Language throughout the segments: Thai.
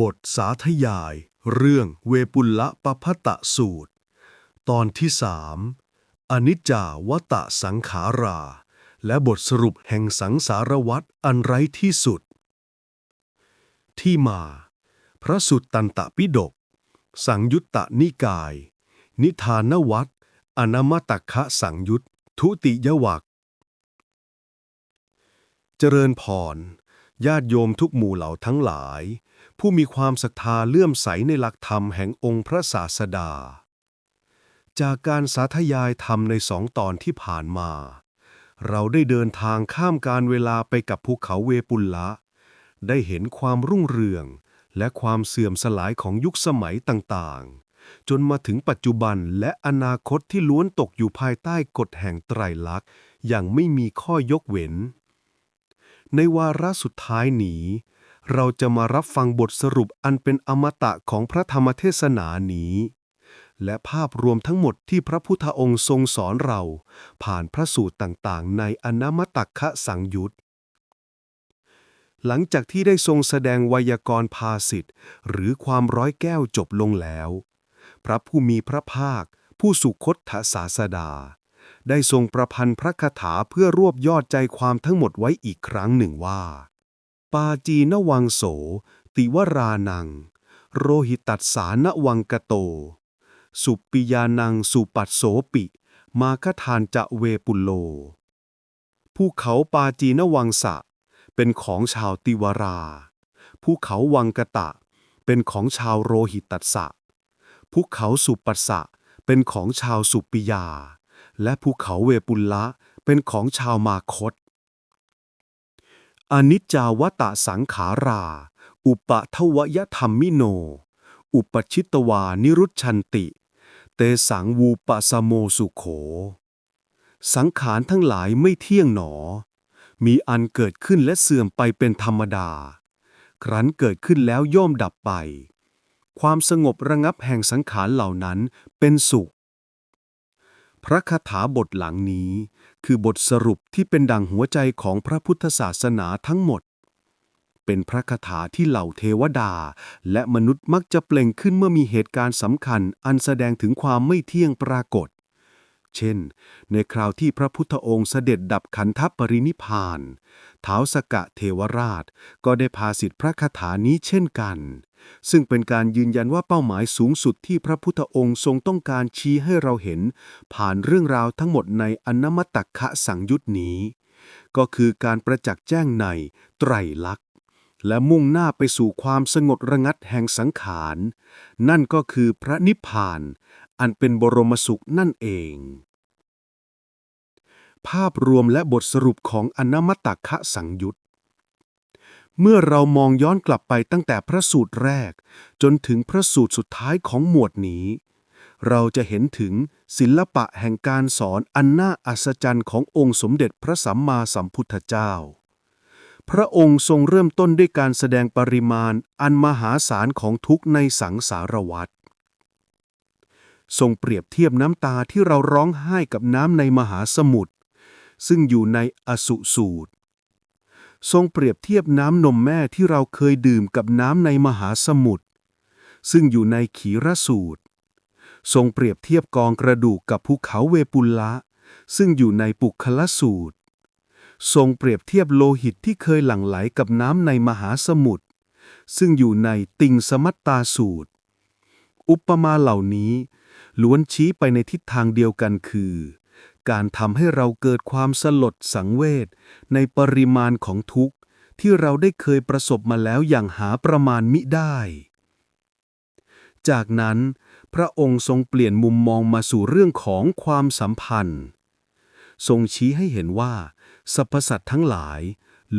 บทสาธยาย เรื่องเวปุลละปพตะสูตร ตอนที่สามอนิจจาวตะสังขารา และบทสรุปแห่งสังสารวัฏอันไร้ที่สุด ที่มา พระสุตตันตปิฎกสังยุตตนิกาย นิทานวัตอนามตักคะสังยุตทุติยวักเจริญพร ญาติโยมทุกหมู่เหล่าทั้งหลาย ผู้มีความศรัทธาเลื่อมใสในหลักธรรมแห่งองค์พระศาสดา จากการสาธยายธรรมในสองตอนที่ผ่านมา เราได้เดินทางข้ามการเวลาไปกับภูเขาเวปุลละ ได้เห็นความรุ่งเรือง และความเสื่อมสลายของยุคสมัยต่างๆ จนมาถึงปัจจุบันและอนาคตที่ล้วนตกอยู่ภายใต้กฎแห่งไตรลักษณ์อย่างไม่มีข้อยกเว้น ในวาระสุดท้ายนี้ เราจะมารับฟังบทสรุปอันเป็นอมตะของพระธรรมเทศนานี้ และภาพรวมทั้งหมดที่พระพุทธองค์ทรงสอนเรา ผ่านพระสูตรต่างๆ ในอนามตักคะสังยุตหลังจากที่ได้ทรงแสดงไวยากรณ์ภาสิทธิ์หรือความร้อยแก้วจบลงแล้ว พระผู้มีพระภาค ผู้สุคตศาสดา ได้ทรงประพันธ์พระคาถาเพื่อรวบยอดใจความทั้งหมดไว้อีกครั้งหนึ่งว่า ปาจีนวังโส ติวรานัง โรหิตัสสานวังกโต สุปปิยานังสุปัสโสปิ มาคทานจะเวปุโล ภูเขาปาจีนวังสะ เป็นของชาวติวรา ภูเขาวังกะตะ เป็นของชาวโรหิตัสสะภูเขาสุปัสสะเป็นของชาวสุปปิยา และภูเขาเวปุลละเป็นของชาวมาคต อนิจจาวตะสังขารา อุปทวยธรรมมิโน อุปชิตวานิรุชันติ เตสังวูปสโมสุโข สังขารทั้งหลายไม่เที่ยงหนอ มีอันเกิดขึ้นและเสื่อมไปเป็นธรรมดา ครั้นเกิดขึ้นแล้วย่อมดับไป ความสงบระงับแห่งสังขารเหล่านั้นเป็นสุข พระคาถาบทหลังนี้ คือบทสรุปที่เป็นดังหัวใจของพระพุทธศาสนาทั้งหมด เป็นพระคาถาที่เหล่าเทวดา และมนุษย์มักจะเปล่งขึ้นเมื่อมีเหตุการณ์สำคัญ อันแสดงถึงความไม่เที่ยงปรากฏ เช่น ในคราวที่พระพุทธองค์เสด็จดับขันธปรินิพพาน ท้าวสกะเทวราชก็ได้พาสิทธิพระคาถานี้เช่นกัน ซึ่งเป็นการยืนยันว่าเป้าหมายสูงสุดที่พระพุทธองค์ทรงต้องการชี้ให้เราเห็น ผ่านเรื่องราวทั้งหมดในอนามตักคะสังยุตนี้ ก็คือการประจักษ์แจ้งในไตรลักษณ์ และมุ่งหน้าไปสู่ความสงบระงัดแห่งสังขาร นั่นก็คือพระนิพพาน อันเป็นบรมสุขนั่นเองภาพรวมและบทสรุปของอนามตักคะสังยุต เมื่อเรามองย้อนกลับไปตั้งแต่พระสูตรแรก จนถึงพระสูตรสุดท้ายของหมวดนี้ เราจะเห็นถึงศิลปะแห่งการสอนอันน่าอัศจรรย์ขององค์สมเด็จพระสัมมาสัมพุทธเจ้า พระองค์ทรงเริ่มต้นด้วยการแสดงปริมาณอันมหาศาลของทุกข์ในสังสารวัฏทรงเปรียบเทียบน้ำตาที่เราร้องไห้กับน้ำในมหาสมุทรซึ่งอยู่ในอสุสูตร ทรงเปรียบเทียบน้ำนมแม่ที่เราเคยดื่มกับน้ำในมหาสมุทรซึ่งอยู่ในขีรสูตร ทรงเปรียบเทียบกองกระดูกกับภูเขาเวปุลละ ซึ่งอยู่ในปุคละสูตร ทรงเปรียบเทียบโลหิตที่เคยหลั่งไหลกับน้ำในมหาสมุทรซึ่งอยู่ในติงสมัตตาสูตร อุปมาเหล่านี้ล้วนชี้ไปในทิศทางเดียวกันคือ การทำให้เราเกิดความสลดสังเวชในปริมาณของทุกข์ ที่เราได้เคยประสบมาแล้วอย่างหาประมาณมิได้ จากนั้น พระองค์ทรงเปลี่ยนมุมมองมาสู่เรื่องของความสัมพันธ์ ทรงชี้ให้เห็นว่า สรรพสัตว์ทั้งหลาย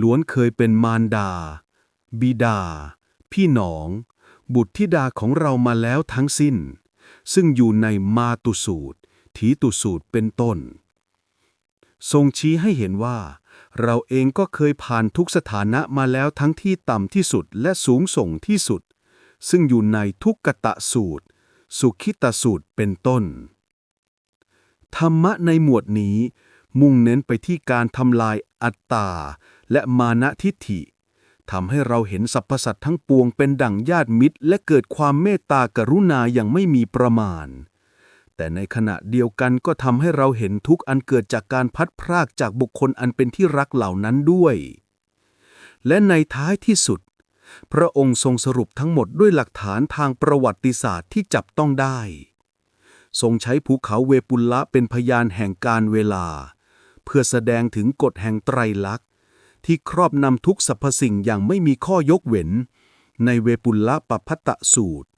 ล้วนเคยเป็นมารดา บิดา พี่น้อง บุตรธิดาของเรามาแล้วทั้งสิ้น ซึ่งอยู่ในมาตุสูตร ทีตุสูตรเป็นต้น ทรงชี้ให้เห็นว่า เราเองก็เคยผ่านทุกสถานะมาแล้วทั้งที่ต่ำที่สุดและสูงส่งที่สุด ซึ่งอยู่ในทุกกตะสูตร สุขิตสูตรเป็นต้น ธรรมะในหมวดนี้ มุ่งเน้นไปที่การทำลายอัตตาและมานะทิฏฐิทำให้เราเห็นสรรพสัตว์ทั้งปวงเป็นดั่งญาติมิตร และเกิดความเมตตากรุณาอย่างไม่มีประมาณ แต่ในขณะเดียวกันก็ทำให้เราเห็นทุกอันเกิดจากการพัดพรากจากบุคคลอันเป็นที่รักเหล่านั้นด้วย และในท้ายที่สุด พระองค์ทรงสรุปทั้งหมดด้วยหลักฐานทางประวัติศาสตร์ที่จับต้องได้ ทรงใช้ภูเขาเวปุลละเป็นพยานแห่งการเวลา เพื่อแสดงถึงกฎแห่งไตรลักษณ์ ที่ครอบนำทุกสรรพสิ่งอย่างไม่มีข้อยกเว้น ในเวปุลละปพัตตสูตร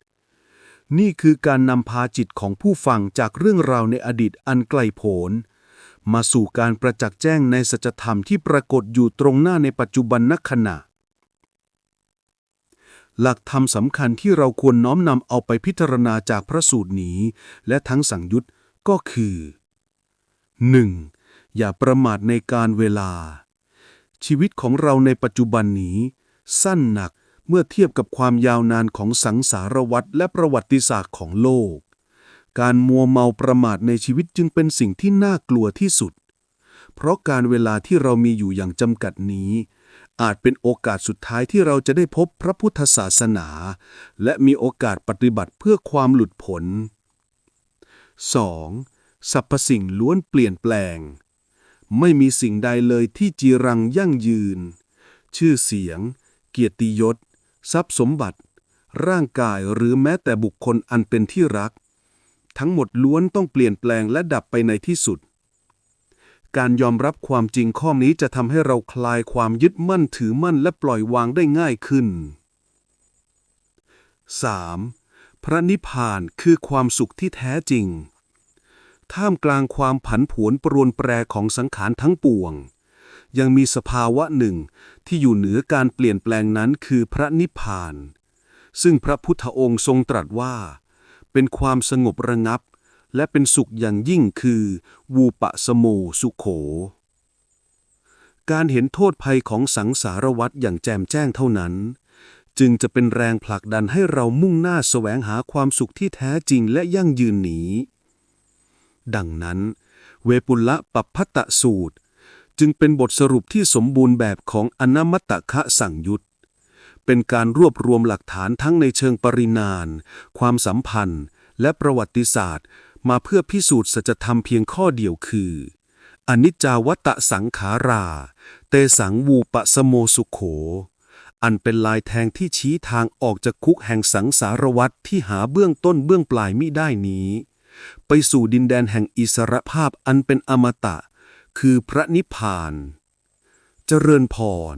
นี่คือการนำพาจิตของผู้ฟังจากเรื่องราวในอดีตอันไกลโพ้นมาสู่การประจักษ์แจ้งในสัจธรรมที่ปรากฏอยู่ตรงหน้าในปัจจุบันนักขณะ หลักธรรมสำคัญที่เราควรน้อมนำเอาไปพิจารณาจากพระสูตรนี้ และทั้งสังยุตก็คือ 1. อย่าประมาทในการเวลา ชีวิตของเราในปัจจุบันนี้ สั้นหนัก เมื่อเทียบกับความยาวนานของสังสารวัฏและประวัติศาสตร์ของโลก การมัวเมาประมาทในชีวิตจึงเป็นสิ่งที่น่ากลัวที่สุด เพราะการเวลาที่เรามีอยู่อย่างจำกัดนี้ อาจเป็นโอกาสสุดท้ายที่เราจะได้พบพระพุทธศาสนา และมีโอกาสปฏิบัติเพื่อความหลุดพ้น 2. สรรพสิ่งล้วนเปลี่ยนแปลง ไม่มีสิ่งใดเลยที่จีรังยั่งยืน ชื่อเสียง เกียรติยศ ทรัพย์สมบัติ ร่างกายหรือแม้แต่บุคคลอันเป็นที่รัก ทั้งหมดล้วนต้องเปลี่ยนแปลงและดับไปในที่สุด การยอมรับความจริงข้อนี้จะทำให้เราคลายความยึดมั่นถือมั่นและปล่อยวางได้ง่ายขึ้น 3. พระนิพพานคือความสุขที่แท้จริง ท่ามกลางความผันผวนปรวนแปรของสังขารทั้งปวง ยังมีสภาวะหนึ่งที่อยู่เหนือการเปลี่ยนแปลงนั้นคือพระนิพพาน ซึ่งพระพุทธองค์ทรงตรัสว่า เป็นความสงบระงับ และเป็นสุขอย่างยิ่งคือ วูปะสโมสุโข การเห็นโทษภัยของสังสารวัฏอย่างแจ่มแจ้งเท่านั้น จึงจะเป็นแรงผลักดันให้เรามุ่งหน้าแสวงหาความสุขที่แท้จริงและยั่งยืนนี้ ดังนั้น เวปุลละปัปพตตสูตร จึงเป็นบทสรุปที่สมบูรณ์แบบของอนมัตตคะสั่งยุตเป็นการรวบรวมหลักฐานทั้งในเชิงปรินาน ความสัมพันธ์ และประวัติศาสตร์ มาเพื่อพิสูจน์สัจธรรมเพียงข้อเดียวคือ อนิจจาวัตตสังขารา เตสังวูปะสโมสุโข อันเป็นลายแทงที่ชี้ทางออกจากคุกแห่งสังสารวัฏที่หาเบื้องต้นเบื้องปลายมิได้นี้ ไปสู่ดินแดนแห่งอิสรภาพอันเป็นอมตะ คือพระนิพพาน เจริญพร